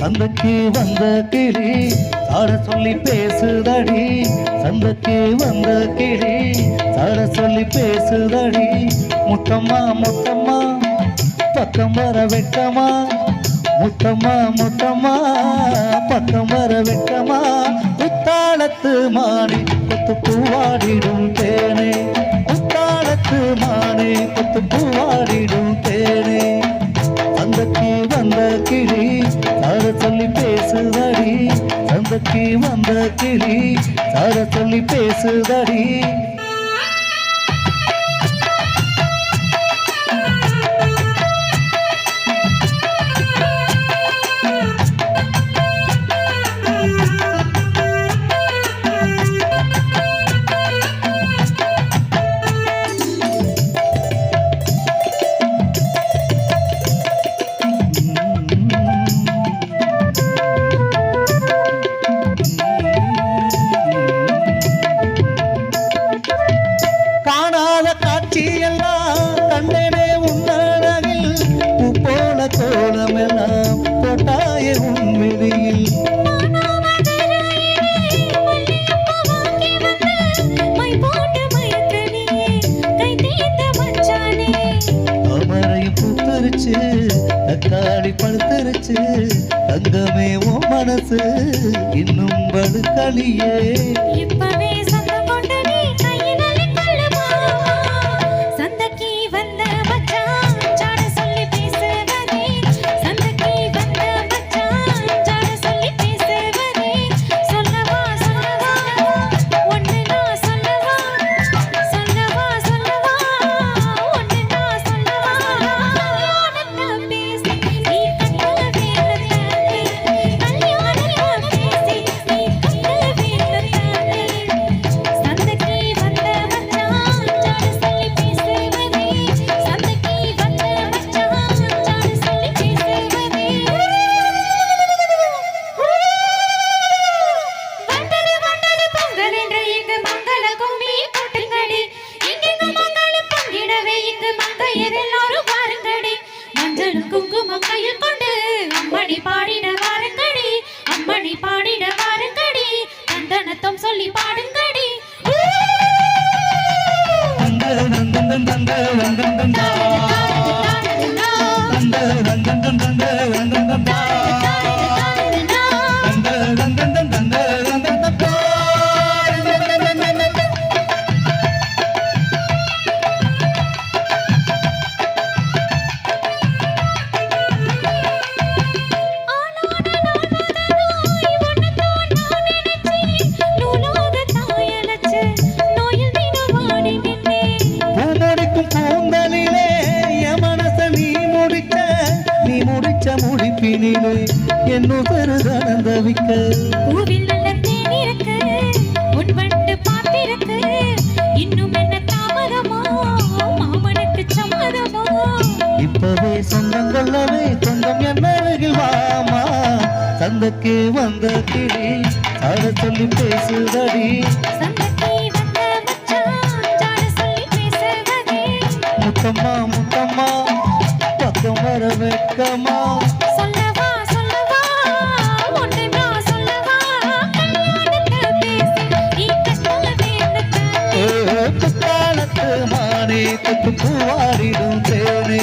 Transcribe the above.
சந்தைக்கு வந்த கிளி சாட சொல்லி பேசுதடி. சந்தைக்கு வந்த கிளி சாட சொல்லி பேசுதடி. முத்தம்மா முத்தம்மா பக்கம் வர வெட்டமா முத்தம்மா முத்தம்மா பக்கம் வர வெட்டமா புத்தாளத்து மாடி கொத்து பூவாடிடும் பேசுதடி சந்தைக்கு வந்த கிளி சார சொல்லி பேசுதடி. போல கோலமெல்லாம் போட்டாய உன்மிழியில் தாமரையும் பூத்தரிச்சு தக்காளி பழுத்தரிச்சு தங்கமே உன் மனசு இன்னும் படுக்கலியே இப்பவே மஞ்சளும் கையில் கொண்டு அம்மணி பாடிட வாருங்கடி அம்மணி பாடிட வாருங்கடி நந்தனத்தம் சொல்லி பாடுங்கடி தந்த நந்தன் தந்த நந்தன் முடிப்பினிலே என்னும் பெருதனந்தவிக்க இப்பவே சொந்தம் கொள்ளவே சொந்தம் என்ன அருகில் வாமா சந்தைக்கு வந்த கிளி சாட சொல்லி பேசுதடி. முத்தம்மா முத்தம்மா பக்கம் வர வெக்கமா மானே தொட்டு பூவாரிடும் தேனே.